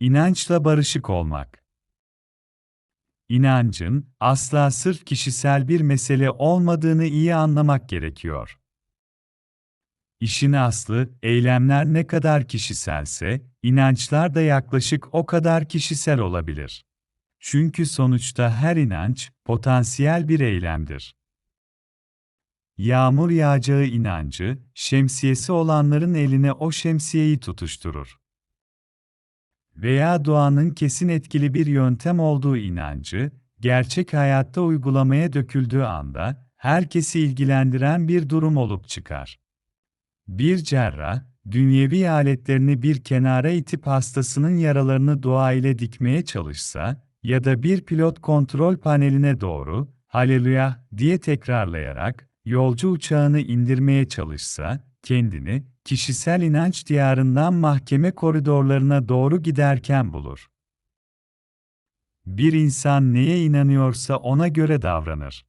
inançla barışık olmak. İnancın asla sırf kişisel bir mesele olmadığını iyi anlamak gerekiyor. İşin aslı, eylemler ne kadar kişiselse, inançlar da yaklaşık o kadar kişisel olabilir. Çünkü sonuçta her inanç, potansiyel bir eylemdir. Yağmur yağacağı inancı, şemsiyesi olanların eline o şemsiyeyi tutuşturur. Veya doğanın kesin etkili bir yöntem olduğu inancı, gerçek hayatta uygulamaya döküldüğü anda, herkesi ilgilendiren bir durum olup çıkar. Bir cerrah, dünyevi aletlerini bir kenara itip hastasının yaralarını dua ile dikmeye çalışsa ya da bir pilot kontrol paneline doğru "Haleluya" diye tekrarlayarak yolcu uçağını indirmeye çalışsa, kendini kişisel inanç diyarından mahkeme koridorlarına doğru giderken bulur. Bir insan neye inanıyorsa ona göre davranır.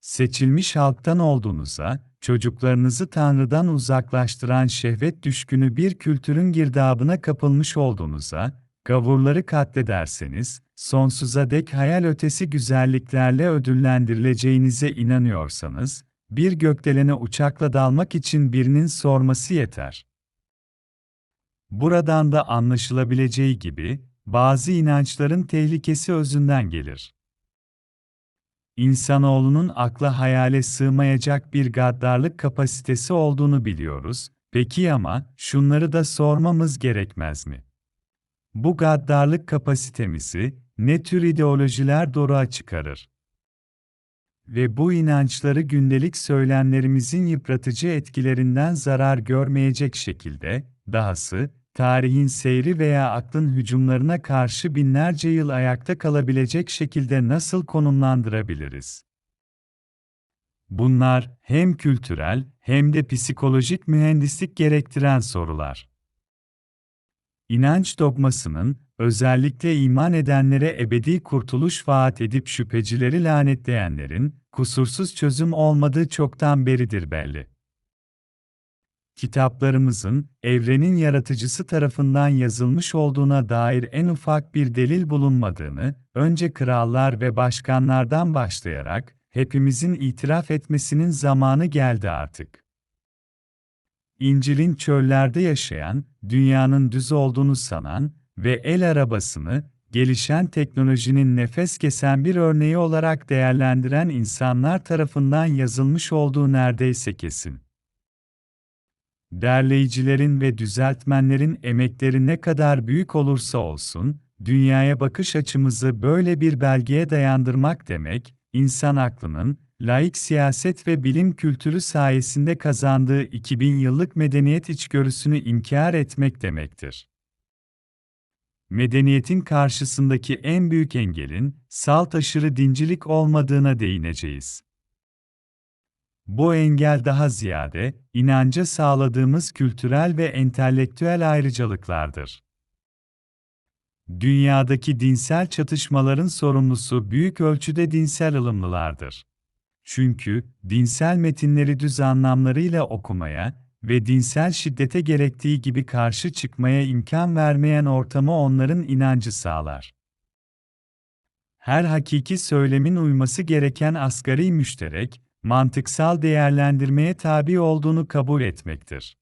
Seçilmiş halktan olduğunuza, çocuklarınızı Tanrı'dan uzaklaştıran şehvet düşkünü bir kültürün girdabına kapılmış olduğunuza, gavurları katlederseniz, sonsuza dek hayal ötesi güzelliklerle ödüllendirileceğinize inanıyorsanız, bir gökdelene uçakla dalmak için birinin sorması yeter. Buradan da anlaşılabileceği gibi, bazı inançların tehlikesi özünden gelir. İnsanoğlunun akla hayale sığmayacak bir gaddarlık kapasitesi olduğunu biliyoruz, peki ama şunları da sormamız gerekmez mi? Bu gaddarlık kapasitemizi ne tür ideolojiler doğruğa çıkarır? Ve bu inançları gündelik söylemlerimizin yıpratıcı etkilerinden zarar görmeyecek şekilde, dahası, tarihin seyri veya aklın hücumlarına karşı binlerce yıl ayakta kalabilecek şekilde nasıl konumlandırabiliriz? Bunlar hem kültürel hem de psikolojik mühendislik gerektiren sorular. İnanç dogmasının, özellikle iman edenlere ebedi kurtuluş vaat edip şüphecileri lanetleyenlerin, kusursuz çözüm olmadığı çoktan beridir belli. Kitaplarımızın, evrenin yaratıcısı tarafından yazılmış olduğuna dair en ufak bir delil bulunmadığını, önce krallar ve başkanlardan başlayarak, hepimizin itiraf etmesinin zamanı geldi artık. İncil'in çöllerde yaşayan, dünyanın düz olduğunu sanan ve el arabasını, gelişen teknolojinin nefes kesen bir örneği olarak değerlendiren insanlar tarafından yazılmış olduğu neredeyse kesin. Derleyicilerin ve düzeltmenlerin emekleri ne kadar büyük olursa olsun, dünyaya bakış açımızı böyle bir belgeye dayandırmak demek, insan aklının, laik siyaset ve bilim kültürü sayesinde kazandığı 2000 yıllık medeniyet içgörüsünü inkar etmek demektir. Medeniyetin karşısındaki en büyük engelin, salt aşırı dincilik olmadığına değineceğiz. Bu engel daha ziyade, inanca sağladığımız kültürel ve entelektüel ayrıcalıklardır. Dünyadaki dinsel çatışmaların sorumlusu büyük ölçüde dinsel ılımlılardır. Çünkü, dinsel metinleri düz anlamlarıyla okumaya ve dinsel şiddete gerektiği gibi karşı çıkmaya imkan vermeyen ortamı onların inancı sağlar. Her hakiki söylemin uyması gereken asgari müşterek, mantıksal değerlendirmeye tabi olduğunu kabul etmektir.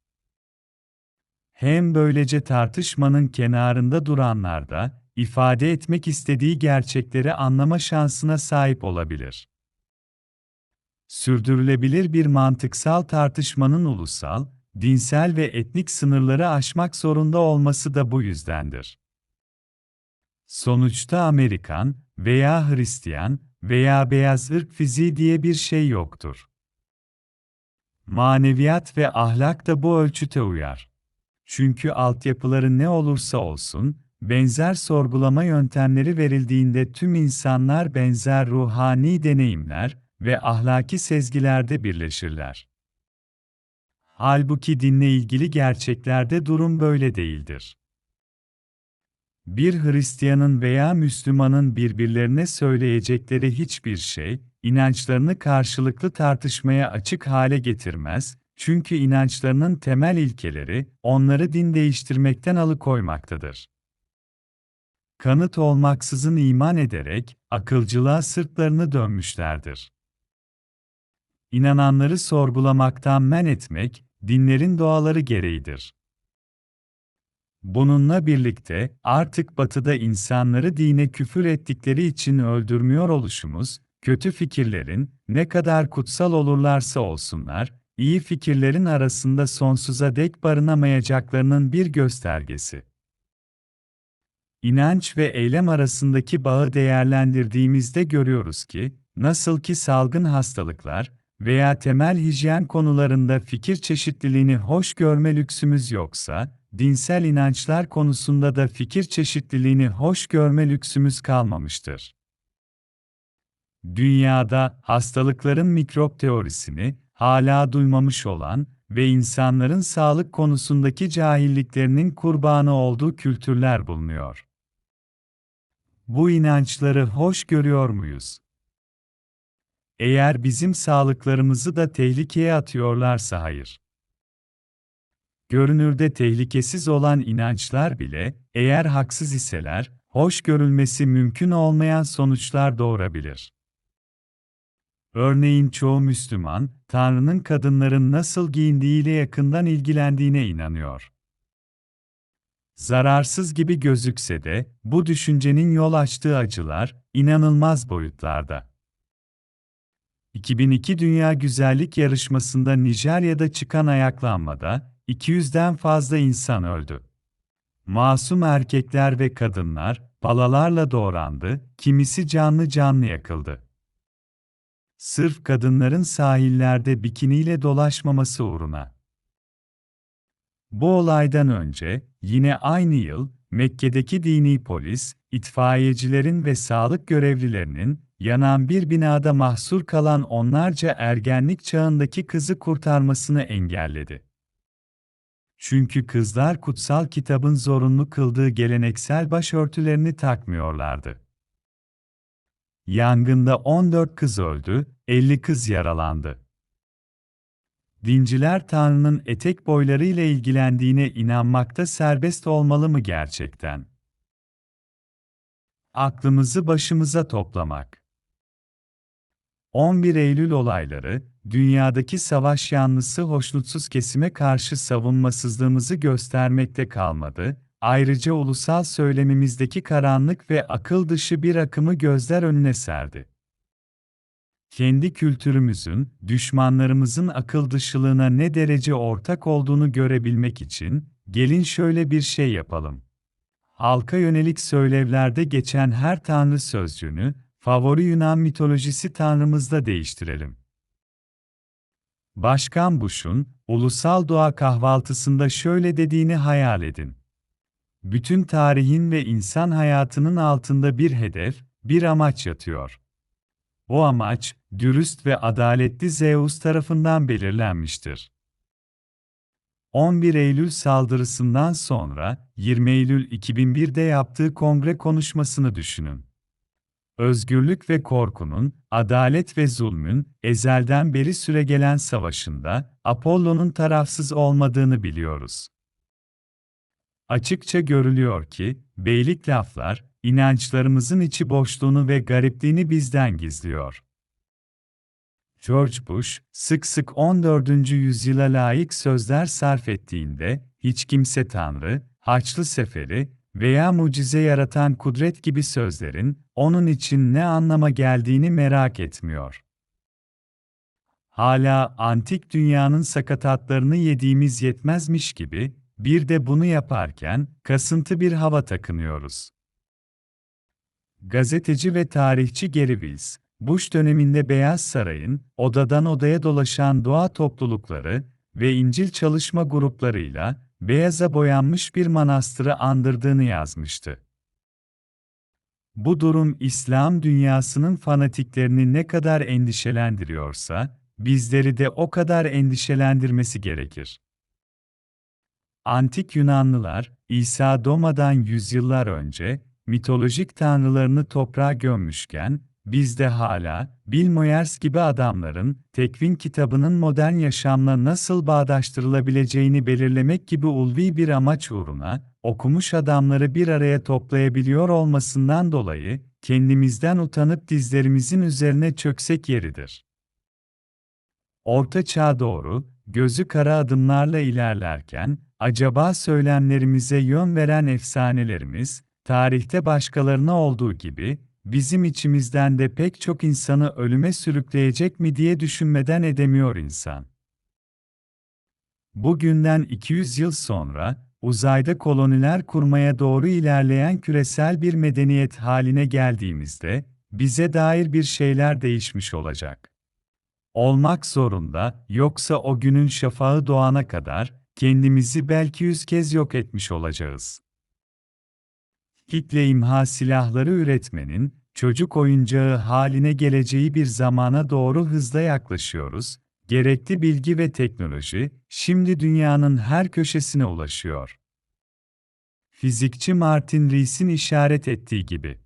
Hem böylece tartışmanın kenarında duranlar da, ifade etmek istediği gerçekleri anlama şansına sahip olabilir. Sürdürülebilir bir mantıksal tartışmanın ulusal, dinsel ve etnik sınırları aşmak zorunda olması da bu yüzdendir. Sonuçta Amerikan veya Hristiyan veya beyaz ırk fiziği diye bir şey yoktur. Maneviyat ve ahlak da bu ölçüte uyar. Çünkü altyapıları ne olursa olsun, benzer sorgulama yöntemleri verildiğinde tüm insanlar benzer ruhani deneyimler ve ahlaki sezgilerde birleşirler. Halbuki dinle ilgili gerçeklerde durum böyle değildir. Bir Hristiyanın veya Müslümanın birbirlerine söyleyecekleri hiçbir şey, inançlarını karşılıklı tartışmaya açık hale getirmez, çünkü inançlarının temel ilkeleri onları din değiştirmekten alıkoymaktadır. Kanıt olmaksızın iman ederek akılcılığa sırtlarını dönmüşlerdir. İnananları sorgulamaktan men etmek dinlerin doğaları gereğidir. Bununla birlikte artık Batı'da insanları dine küfür ettikleri için öldürmüyor oluşumuz, kötü fikirlerin ne kadar kutsal olurlarsa olsunlar, iyi fikirlerin arasında sonsuza dek barınamayacaklarının bir göstergesi. İnanç ve eylem arasındaki bağı değerlendirdiğimizde görüyoruz ki, nasıl ki salgın hastalıklar veya temel hijyen konularında fikir çeşitliliğini hoş görme lüksümüz yoksa, dinsel inançlar konusunda da fikir çeşitliliğini hoş görme lüksümüz kalmamıştır. Dünyada hastalıkların mikrop teorisini hala duymamış olan ve insanların sağlık konusundaki cahilliklerinin kurbanı olduğu kültürler bulunuyor. Bu inançları hoş görüyor muyuz? Eğer bizim sağlıklarımızı da tehlikeye atıyorlarsa hayır. Görünürde tehlikesiz olan inançlar bile, eğer haksız iseler, hoş görülmesi mümkün olmayan sonuçlar doğurabilir. Örneğin çoğu Müslüman, Tanrı'nın kadınların nasıl giyindiğiyle yakından ilgilendiğine inanıyor. Zararsız gibi gözükse de, bu düşüncenin yol açtığı acılar, inanılmaz boyutlarda. 2002 Dünya Güzellik Yarışması'nda Nijerya'da çıkan ayaklanmada, 200'den fazla insan öldü. Masum erkekler ve kadınlar, balalarla doğrandı, kimisi canlı canlı yakıldı. Sırf kadınların sahillerde bikiniyle dolaşmaması uğruna. Bu olaydan önce, yine aynı yıl, Mekke'deki dini polis, itfaiyecilerin ve sağlık görevlilerinin, yanan bir binada mahsur kalan onlarca ergenlik çağındaki kızı kurtarmasını engelledi. Çünkü kızlar kutsal kitabın zorunlu kıldığı geleneksel başörtülerini takmıyorlardı. Yangında 14 kız öldü, 50 kız yaralandı. Dinciler Tanrı'nın etek boylarıyla ilgilendiğine inanmakta serbest olmalı mı gerçekten? Aklımızı başımıza toplamak. 11 Eylül olayları, dünyadaki savaş yanlısı hoşnutsuz kesime karşı savunmasızlığımızı göstermekte kalmadı, ayrıca ulusal söylemimizdeki karanlık ve akıl dışı bir akımı gözler önüne serdi. Kendi kültürümüzün, düşmanlarımızın akıl dışılığına ne derece ortak olduğunu görebilmek için, gelin şöyle bir şey yapalım. Halka yönelik söylevlerde geçen her tanrı sözcüğünü, favori Yunan mitolojisi tanrımızla değiştirelim. Başkan Bush'un, ulusal doğa kahvaltısında şöyle dediğini hayal edin. Bütün tarihin ve insan hayatının altında bir hedef, bir amaç yatıyor. O amaç, dürüst ve adaletli Zeus tarafından belirlenmiştir. 11 Eylül saldırısından sonra, 20 Eylül 2001'de yaptığı kongre konuşmasını düşünün. Özgürlük ve korkunun, adalet ve zulmün, ezelden beri süregelen savaşında, Apollo'nun tarafsız olmadığını biliyoruz. Açıkça görülüyor ki, beylik laflar, inançlarımızın içi boşluğunu ve garipliğini bizden gizliyor. George Bush, sık sık 14. yüzyıla layık sözler sarf ettiğinde, hiç kimse Tanrı, Haçlı Seferi veya mucize yaratan kudret gibi sözlerin, onun için ne anlama geldiğini merak etmiyor. Hala antik dünyanın sakatatlarını yediğimiz yetmezmiş gibi, bir de bunu yaparken, kasıntı bir hava takınıyoruz. Gazeteci ve tarihçi Gary Wills, Bush döneminde Beyaz Saray'ın, odadan odaya dolaşan doğa toplulukları ve İncil çalışma gruplarıyla, beyaza boyanmış bir manastırı andırdığını yazmıştı. Bu durum İslam dünyasının fanatiklerini ne kadar endişelendiriyorsa, bizleri de o kadar endişelendirmesi gerekir. Antik Yunanlılar, İsa doğmadan yüzyıllar önce, mitolojik tanrılarını toprağa gömmüşken, bizde hala, Bill Moyers gibi adamların, tekvin kitabının modern yaşamla nasıl bağdaştırılabileceğini belirlemek gibi ulvi bir amaç uğruna, okumuş adamları bir araya toplayabiliyor olmasından dolayı, kendimizden utanıp dizlerimizin üzerine çöksek yeridir. Orta çağ doğru, gözü kara adımlarla ilerlerken, acaba söylemlerimize yön veren efsanelerimiz, tarihte başkalarına olduğu gibi, bizim içimizden de pek çok insanı ölüme sürükleyecek mi diye düşünmeden edemiyor insan. Bugünden 200 yıl sonra, uzayda koloniler kurmaya doğru ilerleyen küresel bir medeniyet haline geldiğimizde, bize dair bir şeyler değişmiş olacak. Olmak zorunda, yoksa o günün şafağı doğana kadar, kendimizi belki yüz kez yok etmiş olacağız. Kitle imha silahları üretmenin, çocuk oyuncağı haline geleceği bir zamana doğru hızla yaklaşıyoruz, gerekli bilgi ve teknoloji, şimdi dünyanın her köşesine ulaşıyor. Fizikçi Martin Rees'in işaret ettiği gibi,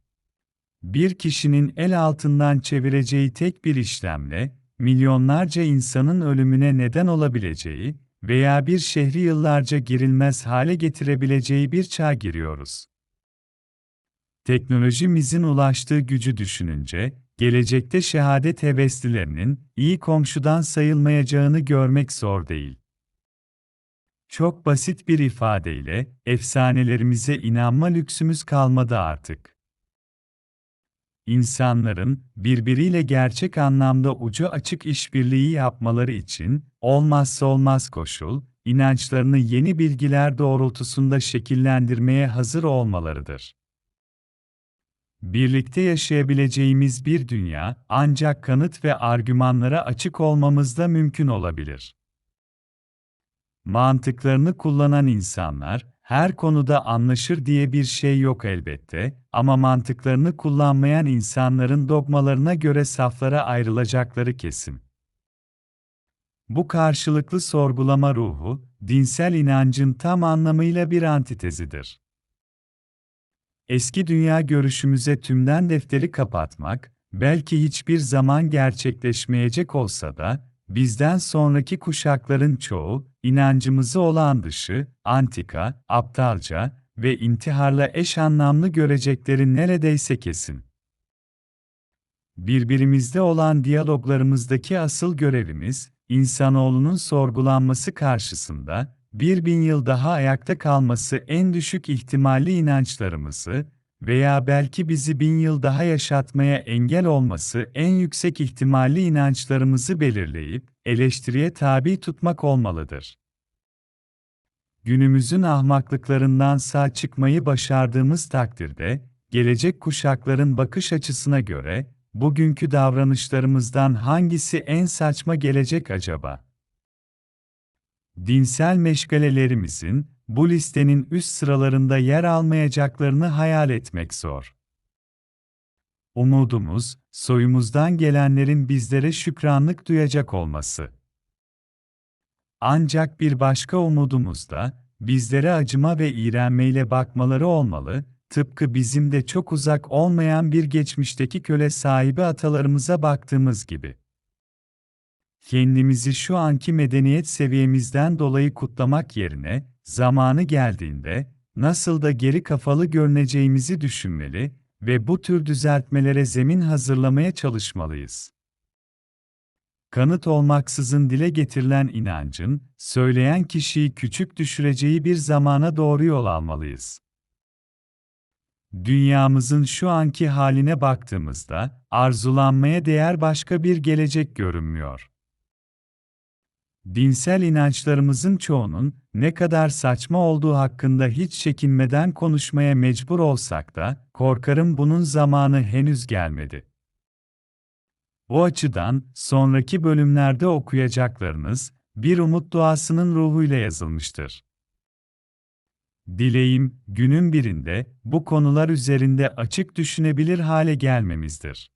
bir kişinin el altından çevireceği tek bir işlemle, milyonlarca insanın ölümüne neden olabileceği veya bir şehri yıllarca girilmez hale getirebileceği bir çağ giriyoruz. Teknolojimizin ulaştığı gücü düşününce, gelecekte şehadet heveslilerinin iyi komşudan sayılmayacağını görmek zor değil. Çok basit bir ifadeyle, efsanelerimize inanma lüksümüz kalmadı artık. İnsanların birbiriyle gerçek anlamda ucu açık işbirliği yapmaları için olmazsa olmaz koşul, inançlarını yeni bilgiler doğrultusunda şekillendirmeye hazır olmalarıdır. Birlikte yaşayabileceğimiz bir dünya ancak kanıt ve argümanlara açık olmamızda mümkün olabilir. Mantıklarını kullanan insanlar her konuda anlaşır diye bir şey yok elbette ama mantıklarını kullanmayan insanların dogmalarına göre saflara ayrılacakları kesin. Bu karşılıklı sorgulama ruhu, dinsel inancın tam anlamıyla bir antitezidir. Eski dünya görüşümüze tümden defteri kapatmak, belki hiçbir zaman gerçekleşmeyecek olsa da, bizden sonraki kuşakların çoğu, inancımızı olan dışı, antika, aptalca ve intiharla eş anlamlı görecekleri neredeyse kesin. Birbirimizde olan diyaloglarımızdaki asıl görevimiz, insanoğlunun sorgulanması karşısında, bir bin yıl daha ayakta kalması en düşük ihtimalli inançlarımızı veya belki bizi bin yıl daha yaşatmaya engel olması en yüksek ihtimalli inançlarımızı belirleyip, eleştiriye tabi tutmak olmalıdır. Günümüzün ahmaklıklarından sağ çıkmayı başardığımız takdirde, gelecek kuşakların bakış açısına göre, bugünkü davranışlarımızdan hangisi en saçma gelecek acaba? Dinsel meşgalelerimizin, bu listenin üst sıralarında yer almayacaklarını hayal etmek zor. Umudumuz, soyumuzdan gelenlerin bizlere şükranlık duyacak olması. Ancak bir başka umudumuz da, bizlere acıma ve iğrenmeyle bakmaları olmalı, tıpkı bizim de çok uzak olmayan bir geçmişteki köle sahibi atalarımıza baktığımız gibi. Kendimizi şu anki medeniyet seviyemizden dolayı kutlamak yerine, zamanı geldiğinde, nasıl da geri kafalı görüneceğimizi düşünmeli ve bu tür düzeltmelere zemin hazırlamaya çalışmalıyız. Kanıt olmaksızın dile getirilen inancın, söyleyen kişiyi küçük düşüreceği bir zamana doğru yol almalıyız. Dünyamızın şu anki haline baktığımızda, arzulanmaya değer başka bir gelecek görünmüyor. Dinsel inançlarımızın çoğunun ne kadar saçma olduğu hakkında hiç çekinmeden konuşmaya mecbur olsak da, korkarım bunun zamanı henüz gelmedi. O açıdan, sonraki bölümlerde okuyacaklarınız, bir umut duasının ruhuyla yazılmıştır. Dileğim, günün birinde, bu konular üzerinde açık düşünebilir hale gelmemizdir.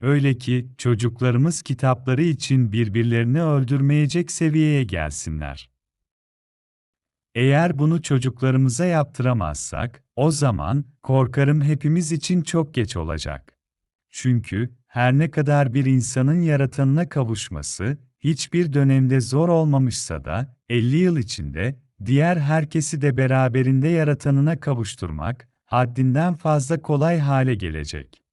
Öyle ki, çocuklarımız kitapları için birbirlerini öldürmeyecek seviyeye gelsinler. Eğer bunu çocuklarımıza yaptıramazsak, o zaman, korkarım hepimiz için çok geç olacak. Çünkü her ne kadar bir insanın yaratanına kavuşması hiçbir dönemde zor olmamışsa da 50 yıl içinde diğer herkesi de beraberinde yaratanına kavuşturmak haddinden fazla kolay hale gelecek.